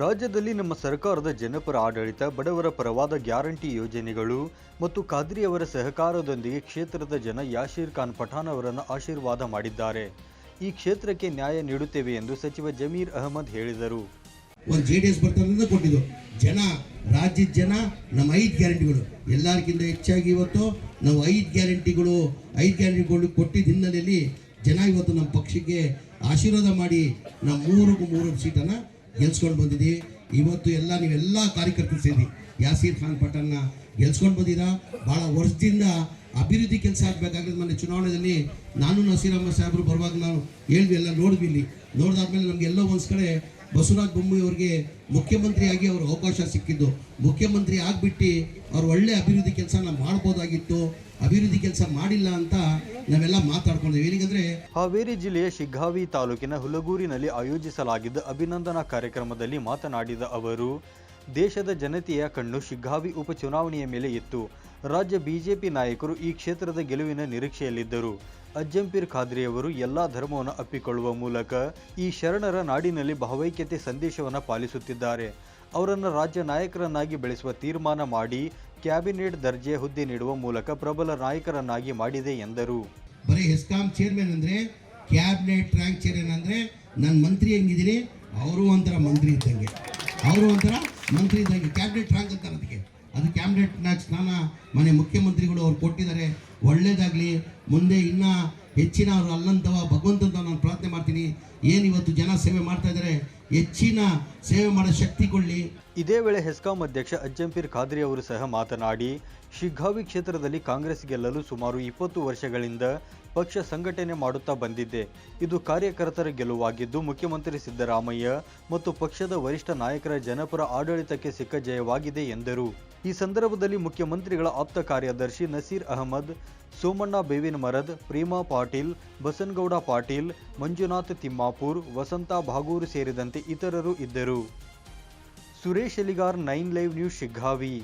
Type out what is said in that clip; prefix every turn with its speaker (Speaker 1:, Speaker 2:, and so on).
Speaker 1: ರಾಜ್ಯದಲ್ಲಿ ನಮ್ಮ ಸರ್ಕಾರದ ಜನಪರ ಆಡಳಿತ, ಬಡವರ ಪರವಾದ ಗ್ಯಾರಂಟಿ ಯೋಜನೆಗಳು ಮತ್ತು ಖಾದ್ರಿ ಅವರ ಸಹಕಾರದೊಂದಿಗೆ ಕ್ಷೇತ್ರದ ಜನ ಯಾಶೀರ್ ಖಾನ್ ಪಠಾಣ್ ಅವರನ್ನು ಆಶೀರ್ವಾದ ಮಾಡಿದ್ದಾರೆ. ಈ ಕ್ಷೇತ್ರಕ್ಕೆ ನ್ಯಾಯ ನೀಡುತ್ತೇವೆ ಎಂದು ಸಚಿವ ಜಮೀರ್ ಅಹಮದ್ ಹೇಳಿದರು.
Speaker 2: ಒಂದು ಜೆ ಡಿ ಎಸ್ ಜನ, ರಾಜ್ಯದ ಜನ, ನಮ್ಮ ಐದು ಗ್ಯಾರಂಟಿಗಳು. ಎಲ್ಲರಿಗಿಂತ ಹೆಚ್ಚಾಗಿ ಇವತ್ತು ನಾವು ಐದು ಗ್ಯಾರಂಟಿಗಳು ಐದು ಗ್ಯಾರಂಟಿಗಳು ಕೊಟ್ಟಿದ್ದ ಹಿನ್ನೆಲೆಯಲ್ಲಿ ಜನ ಇವತ್ತು ನಮ್ಮ ಪಕ್ಷಕ್ಕೆ ಆಶೀರ್ವಾದ ಮಾಡಿ ನಮ್ಮ ಮೂರು ಮೂರು ಸೀಟನ್ನು ಗೆಲ್ಸ್ಕೊಂಡು ಬಂದಿದ್ದೀವಿ ಇವತ್ತು ಎಲ್ಲ ನೀವೆಲ್ಲ ಕಾರ್ಯಕರ್ತರು ಸೇರಿ ಯಾಸೀರ್ ಖಾನ್ ಪಟನ್ನ ಗೆಲ್ಸ್ಕೊಂಡು ಬಂದಿದ್ದೀರಾ ಭಾಳ ವರ್ಷದಿಂದ ಅಭಿವೃದ್ಧಿ ಕೆಲಸ ಆಗಬೇಕಾಗಿದ್ದು ಮೊನ್ನೆ ಚುನಾವಣೆಯಲ್ಲಿ. ನಾನು ನಸೀರಮ್ಮ ಸಾಹೇಬರು ಬರುವಾಗ ನಾವು ಹೇಳಿದ್ವಿ ಎಲ್ಲ ನೋಡಿದ್ವಿ ಇಲ್ಲಿ. ನೋಡಿದಾದ್ಮೇಲೆ ನಮ್ಗೆ ಎಲ್ಲೋ ಒಂದ್ ಕಡೆ ಬಸವರಾಜ ಬೊಮ್ಮಾಯಿ ಅವರಿಗೆ ಮುಖ್ಯಮಂತ್ರಿಯಾಗಿ ಅವರು ಅವಕಾಶ ಸಿಕ್ಕಿದ್ದು. ಮುಖ್ಯಮಂತ್ರಿ ಆಗಿಬಿಟ್ಟು ಅವ್ರು ಒಳ್ಳೆ ಅಭಿವೃದ್ಧಿ ಕೆಲಸನ ಮಾಡ್ಬೋದಾಗಿತ್ತು. ಅಭಿವೃದ್ಧಿ ಕೆಲಸ ಮಾಡಿಲ್ಲ ಅಂತ ನಾವೆಲ್ಲ ಮಾತಾಡ್ಕೊಂಡಿದ್ವಿ ಏನಂದ್ರೆ
Speaker 1: ಹಾವೇರಿ ಜಿಲ್ಲೆಯ ಶಿಗ್ಗಾವಿ ತಾಲೂಕಿನ ಹುಲಗೂರಿನಲ್ಲಿ ಆಯೋಜಿಸಲಾಗಿದ್ದ ಅಭಿನಂದನಾ ಕಾರ್ಯಕ್ರಮದಲ್ಲಿ ಮಾತನಾಡಿದ ಅವರು, ದೇಶದ ಜನತೆಯ ಕಣ್ಣು ಶಿಗ್ಗಾವಿ ಉಪಚುನಾವಣೆಯ ಮೇಲೆ ಇತ್ತು ರಾಜ್ಯ ಬಿಜೆಪಿ ನಾಯಕರು ಈ ಕ್ಷೇತ್ರದ ಗೆಲುವಿನ ನಿರೀಕ್ಷೆಯಲ್ಲಿದ್ದರು. ಅಜ್ಜಂಪೀರ್ ಖಾದ್ರಿಯವರು ಎಲ್ಲ ಧರ್ಮವನ್ನು ಅಪ್ಪಿಕೊಳ್ಳುವ ಮೂಲಕ ಈ ಶರಣರ ನಾಡಿನಲ್ಲಿ ಭಾವೈಕ್ಯತೆ ಸಂದೇಶವನ್ನು ಪಾಲಿಸುತ್ತಿದ್ದಾರೆ. ಅವರನ್ನು ರಾಜ್ಯ ನಾಯಕರನ್ನಾಗಿ ಬೆಳೆಸುವ ತೀರ್ಮಾನ ಮಾಡಿ ಕ್ಯಾಬಿನೆಟ್ ದರ್ಜೆ ಹುದ್ದೆ ನೀಡುವ ಮೂಲಕ ಪ್ರಬಲ ನಾಯಕರನ್ನಾಗಿ ಮಾಡಿದೆ ಎಂದರು.
Speaker 2: ಬರೀ ಹೆಸ್ಕಾಂ ಚೇರ್ಮನ್ ಅಂದ್ರೆ ಕ್ಯಾಬಿನೆಟ್ ರ್ಯಾಂಕ್ ಚೇರ್ಮನ್ ಅಂದ್ರೆ ನನ್ನ ಮಂತ್ರಿ ಹೆಂಗಿದ್ದೀನಿ ಅವರು ಒಂಥರ ಮಂತ್ರಿ ಇದ್ದಂಗೆ. ಅವರು ಒಂಥರ ಮಂತ್ರಿ ಇದ್ದಂಗೆ. ಕ್ಯಾಬಿನೆಟ್ ರ್ಯಾಂಕ್ ಅಂತಾರೆ ಅದಕ್ಕೆ. ಅದು ಕ್ಯಾಬಿನೆಟ್ ರ್ಯಾಂಕ್ ಸ್ಥಾನ ಮನೆ ಮುಖ್ಯಮಂತ್ರಿಗಳು ಅವ್ರು ಕೊಟ್ಟಿದ್ದಾರೆ. ಒಳ್ಳೇದಾಗಲಿ, ಮುಂದೆ ಇನ್ನ ಹೆಚ್ಚಿನ ಅವರು ಅಲ್ಲಂತವ ಭಗವಂತಂತ ನಾನು ಪ್ರಾರ್ಥನೆ ಏನು ಇವತ್ತು ಜನ ಸೇವೆ ಮಾಡ್ತಾ ಇದ್ದಾರೆ ಹೆಚ್ಚಿನ ಸೇವೆ ಮಾಡೋ ಶಕ್ತಿ ಕೊಡಲಿ.
Speaker 1: ಇದೇ ವೇಳೆ ಹೆಸ್ಕಾಂ ಅಧ್ಯಕ್ಷ ಅಜ್ಜಂಪೀರ್ ಖಾದ್ರಿ ಅವರು ಸಹ ಮಾತನಾಡಿ, ಶಿಗ್ಗಾವಿ ಕ್ಷೇತ್ರದಲ್ಲಿ ಕಾಂಗ್ರೆಸ್ ಗೆಲ್ಲಲು ಸುಮಾರು ಇಪ್ಪತ್ತು ವರ್ಷಗಳಿಂದ ಪಕ್ಷ ಸಂಘಟನೆ ಮಾಡುತ್ತಾ ಬಂದಿದ್ದೆ ಇದು ಕಾರ್ಯಕರ್ತರ ಗೆಲುವಾಗಿದ್ದು, ಮುಖ್ಯಮಂತ್ರಿ ಸಿದ್ದರಾಮಯ್ಯ ಮತ್ತು ಪಕ್ಷದ ವರಿಷ್ಠ ನಾಯಕರ ಜನಪರ ಆಡಳಿತಕ್ಕೆ ಸಿಕ್ಕ ಜಯವಾಗಿದೆ ಎಂದರು. ಈ ಸಂದರ್ಭದಲ್ಲಿ ಮುಖ್ಯಮಂತ್ರಿಗಳ ಆಪ್ತ ಕಾರ್ಯದರ್ಶಿ ನಸೀರ್ ಅಹಮದ್, ಸೋಮಣ್ಣ ಬೇವಿನ ಮರದ್ ಪ್ರೇಮಾ ಪಾಟೀಲ್, ಬಸನ್ಗೌಡ ಪಾಟೀಲ್, ಮಂಜುನಾಥ್ ತಿಮ್ಮಾಪುರ್, ವಸಂತ ಭಾಗೂರು ಸೇರಿದಂತೆ ಇತರರು ಇದ್ದರು. Suresh Eligar nine live news, Shiggavi.